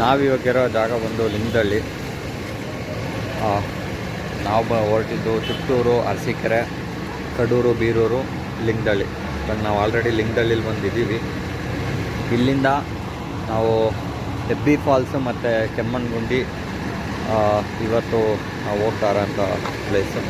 ನಾವಿವಾಗಿರೋ ಜಾಗ ಬಂದು ಲಿಂಗದಳ್ಳಿ ನಾವು ಹೊರಟಿದ್ದು ಚಿತ್ತೂರು, ಅರಸೀಕೆರೆ, ಕಡೂರು, ಬೀರೂರು ಲಿಂಗದಳ್ಳಿ ಬಟ್ ನಾವು ಆಲ್ರೆಡಿ ಲಿಂಗದಳ್ಳಿಲಿ ಬಂದಿದ್ದೀವಿ. ಇಲ್ಲಿಂದ ನಾವು ಹೆಬ್ಬಿ ಫಾಲ್ಸು ಮತ್ತು ಕೆಮ್ಮಣ್ಣಗುಂಡಿ ಇವತ್ತು ನಾವು ಹೋಗ್ತಾರಂಥ ಪ್ಲೇಸು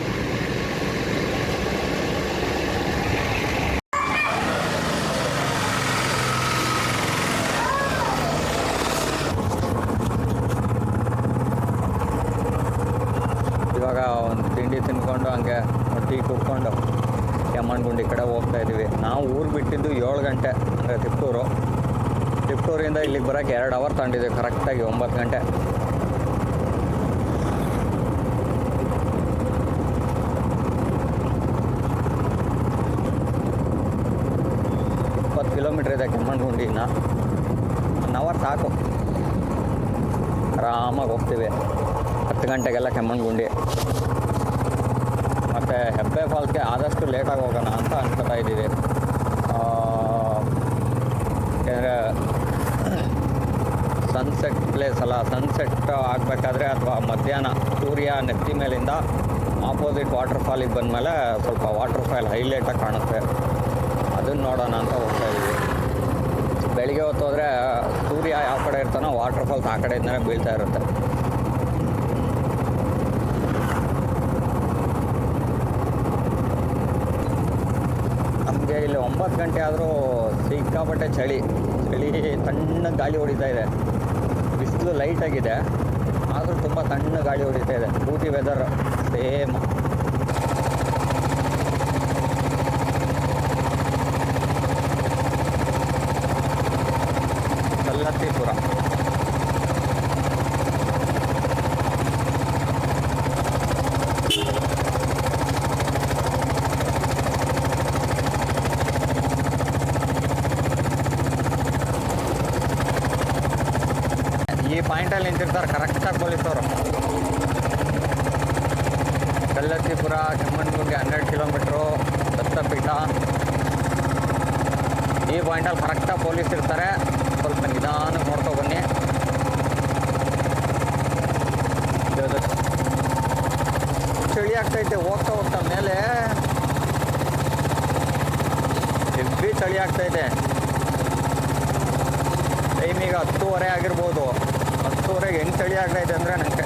ಇವಾಗ ಒಂದು ತಿಂಡಿ ತಿನ್ಕೊಂಡು ಹಂಗೆ ಟೀ ಕುಡ್ಕೊಂಡು ಕೆಮ್ಮಣ್ಗುಂಡಿ ಕಡೆ ಹೋಗ್ತಾ ಇದ್ದೀವಿ. ನಾವು ಊರು ಬಿಟ್ಟಿದ್ದು ಏಳು ಗಂಟೆ ಅಂದರೆ ತಿಪ್ಟೂರು. ತಿಪ್ಟೂರಿಂದ ಇಲ್ಲಿಗೆ ಬರೋಕ್ಕೆ ಎರಡು ಅವರ್ ತಗೊಂಡಿದ್ದೀವಿ ಕರೆಕ್ಟಾಗಿ ಒಂಬತ್ತು ಗಂಟೆ. ಇಪ್ಪತ್ತು ಕಿಲೋಮೀಟ್ರ್ ಇದೆ ಕೆಮ್ಮಣ್ಣಗುಂಡಿನ ಒನ್ ಅವರ್ ಸಾಕು. ಆರಾಮಾಗಿ ಹೋಗ್ತೀವಿ. ಹತ್ತು ಗಂಟೆಗೆಲ್ಲ ಕೆಮ್ಮಣ್ಣಗುಂಡಿ ಮತ್ತು ಹೆಬ್ಬೆ ಫಾಲ್ಸ್ಗೆ ಆದಷ್ಟು ಲೇಟಾಗಿ ಹೋಗೋಣ ಅಂತ ಅನ್ಕೋತಾ ಇದ್ದೀವಿ. ಏಕೆಂದರೆ ಸನ್ಸೆಟ್ ಪ್ಲೇಸ್ ಅಲ್ಲ ಸನ್ಸೆಟ್ ಆಗಬೇಕಾದ್ರೆ ಅಥವಾ ಮಧ್ಯಾಹ್ನ ಸೂರ್ಯ ನೆತ್ತಿ ಮೇಲಿಂದ ಆಪೋಸಿಟ್ ವಾಟರ್ ಫಾಲಿಗೆ ಬಂದಮೇಲೆ ಸ್ವಲ್ಪ ವಾಟರ್ ಫಾಲ್ ಹೈಲೈಟಾಗಿ ಕಾಣುತ್ತೆ. ಅದನ್ನು ನೋಡೋಣ ಅಂತ ಹೋಗ್ತಾ ಇದ್ದೀವಿ. ಬೆಳಿಗ್ಗೆ ಹೊತ್ತು ಹೋದರೆ ಸೂರ್ಯ ಯಾವ ಕಡೆ ಇರ್ತಾನೋ ವಾಟರ್ ಫಾಲ್ಸ್ ಆ ಕಡೆಯಿಂದನೇ ಬೀಳ್ತಾ ಇರುತ್ತೆ. ಇಲ್ಲಿ ಒಂಬತ್ತು ಗಂಟೆ ಆದರೂ ಸಿಕ್ಕಾಪಟ್ಟೆ ಚಳಿ. ಚಳಿ ತಣ್ಣ ಗಾಳಿ ಹೊಡಿತಾ ಇದೆ. ಬಿಸಿಲು ಲೈಟಾಗಿದೆ ಆದರೂ ತುಂಬ ತಣ್ಣ ಗಾಳಿ ಹೊಡಿತಾ ಇದೆ. ಊಟಿ ವೆದರ್ ಸೇಮ್ ಈ ಪಾಯಿಂಟಲ್ಲಿ ನಿಂತಿರ್ತಾರೆ ಕರೆಕ್ಟಾಗಿ ಪೊಲೀಸವರು ಕಲ್ಲತ್ತಿಪುರ ಕೆಮ್ಮಣ್ಣೂರಿಗೆ ಹನ್ನೆರಡು ಕಿಲೋಮೀಟ್ರು ದತ್ತಪೀಠ. ಈ ಪಾಯಿಂಟಲ್ಲಿ ಕರೆಕ್ಟಾಗಿ ಪೊಲೀಸ್ ಇರ್ತಾರೆ. ಸ್ವಲ್ಪ ನಿಧಾನ ನೋಡ್ಕೊ ಬನ್ನಿ. ಚಳಿ ಆಗ್ತೈತೆ, ಹೋಗ್ತಾ ಹೋಗ್ತಾ ಮೇಲೆ. ಹೆವಿ ಚಳಿ ಆಗ್ತೈತೆ. ಟೈಮಿಗೆ ಹತ್ತುವರೆ ಆಗಿರ್ಬೋದು. ಹತ್ತುವರೆಗೆ ಹೆಂಗೆ ಚಳಿ ಆಗ್ತೈತೆ ಅಂದರೆ ನನಗೆ